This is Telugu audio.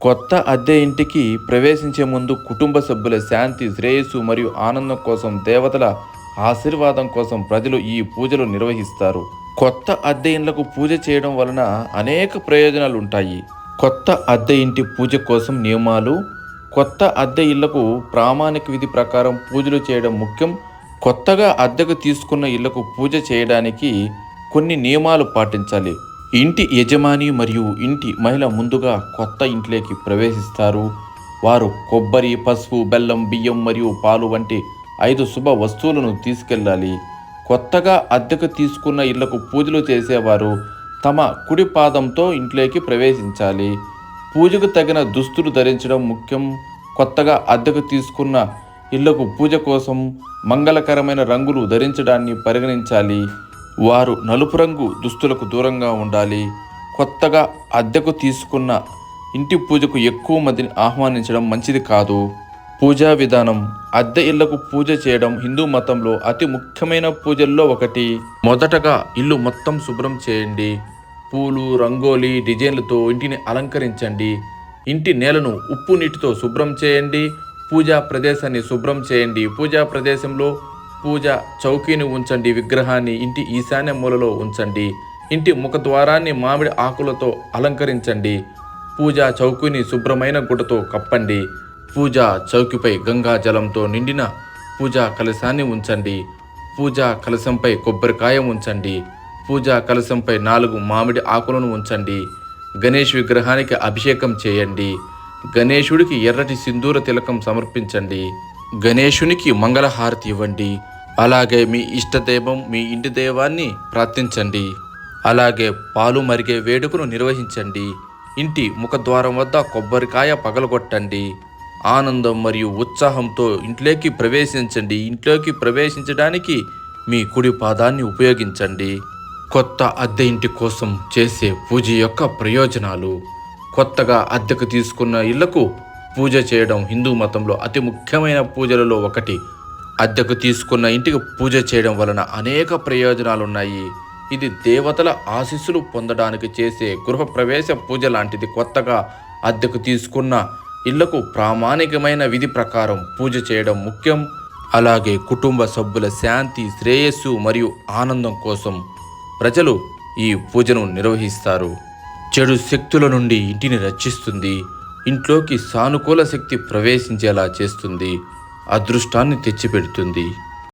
కొత్త అద్దె ఇంటికి ప్రవేశించే ముందు కుటుంబ సభ్యుల శాంతి శ్రేయస్సు మరియు ఆనందం కోసం దేవతల ఆశీర్వాదం కోసం ప్రజలు ఈ పూజలు నిర్వహిస్తారు. కొత్త అద్దె ఇండ్లకు పూజ చేయడం వలన అనేక ప్రయోజనాలు ఉంటాయి కొత్త అద్దె ఇంటి పూజ కోసం నియమాలు కొత్త అద్దె ఇళ్ళకు ప్రామాణిక విధి ప్రకారం పూజలు చేయడం ముఖ్యం. కొత్తగా అద్దెకు తీసుకున్న ఇళ్ళకు పూజ చేయడానికి కొన్ని నియమాలు పాటించాలి. ఇంటి యజమాని మరియు ఇంటి మహిళ ముందుగా కొత్త ఇంట్లోకి ప్రవేశిస్తారు. వారు కొబ్బరి పసుపు బెల్లం బియ్యం మరియు పాలు వంటి ఐదు శుభ వస్తువులను తీసుకెళ్ళాలి. కొత్తగా అద్దెకు తీసుకున్న ఇళ్ళకు పూజలు చేసేవారు తమ కుడి పాదంతో ఇంట్లోకి ప్రవేశించాలి. పూజకు తగిన దుస్తులు ధరించడం ముఖ్యం. కొత్తగా అద్దెకు తీసుకున్న ఇళ్ళకు పూజ కోసం మంగళకరమైన రంగులు ధరించడాన్ని పరిగణించాలి. వారు నలుపు రంగు దుస్తులకు దూరంగా ఉండాలి. కొత్తగా అద్దెకు తీసుకున్న ఇంటి పూజకు ఎక్కువ మందిని ఆహ్వానించడం మంచిది కాదు. పూజా విధానం అద్దె ఇళ్ళకు పూజ చేయడం హిందూ మతంలో అతి ముఖ్యమైన పూజల్లో ఒకటి. మొదటగా ఇల్లు మొత్తం శుభ్రం చేయండి. పూలు రంగోలీ డిజైన్లతో ఇంటిని అలంకరించండి. ఇంటి నేలను ఉప్పు నీటితో శుభ్రం చేయండి. పూజా ప్రదేశాన్ని శుభ్రం చేయండి. పూజా ప్రదేశంలో పూజ చౌకీని ఉంచండి విగ్రహాన్ని ఇంటి ఈశాన్య మూలలో ఉంచండి ఇంటి ముఖద్వారాన్ని మామిడి ఆకులతో అలంకరించండి పూజా చౌకీని శుభ్రమైన గుడ్డతో కప్పండి పూజ చౌకిపై గంగా జలంతో నిండిన పూజా కలశాన్ని ఉంచండి పూజా కలశంపై కొబ్బరికాయ ఉంచండి పూజా కలశంపై నాలుగు మామిడి ఆకులను ఉంచండి గణేష్ విగ్రహానికి అభిషేకం చేయండి గణేశుడికి ఎర్రటి సింధూర తిలకం సమర్పించండి గణేశునికి మంగళహారతి ఇవ్వండి. అలాగే మీ ఇష్టదైవం మీ ఇంటి దైవాన్ని ప్రార్థించండి. అలాగే పాలు మరిగే వేడుకను నిర్వహించండి. ఇంటి ముఖద్వారం వద్ద కొబ్బరికాయ పగలగొట్టండి. ఆనందం మరియు ఉత్సాహంతో ఇంట్లోకి ప్రవేశించండి. ఇంట్లోకి ప్రవేశించడానికి మీ కుడి పాదాన్ని ఉపయోగించండి. కొత్త అద్దె ఇంటి కోసం చేసే పూజ యొక్క ప్రయోజనాలు. కొత్తగా అద్దెకు తీసుకున్న ఇళ్ళకు పూజ చేయడం హిందూ మతంలో అతి ముఖ్యమైన పూజలలో ఒకటి. అద్దెకు తీసుకున్న ఇంటికి పూజ చేయడం వలన అనేక ప్రయోజనాలు ఉన్నాయి ఇది దేవతల ఆశీస్సులు పొందడానికి చేసే గృహప్రవేశ పూజ లాంటిది. కొత్తగా అద్దెకు తీసుకున్న ఇళ్ళకు ప్రామాణికమైన విధి ప్రకారం పూజ చేయడం ముఖ్యం. అలాగే కుటుంబ సభ్యుల శాంతి శ్రేయస్సు మరియు ఆనందం కోసం ప్రజలు ఈ పూజను నిర్వహిస్తారు. చెడు శక్తుల నుండి ఇంటిని రక్షిస్తుంది. ఇంట్లోకి సానుకూల శక్తి ప్రవేశించేలా చేస్తుంది అదృష్టాన్ని తెచ్చిపెడుతుంది.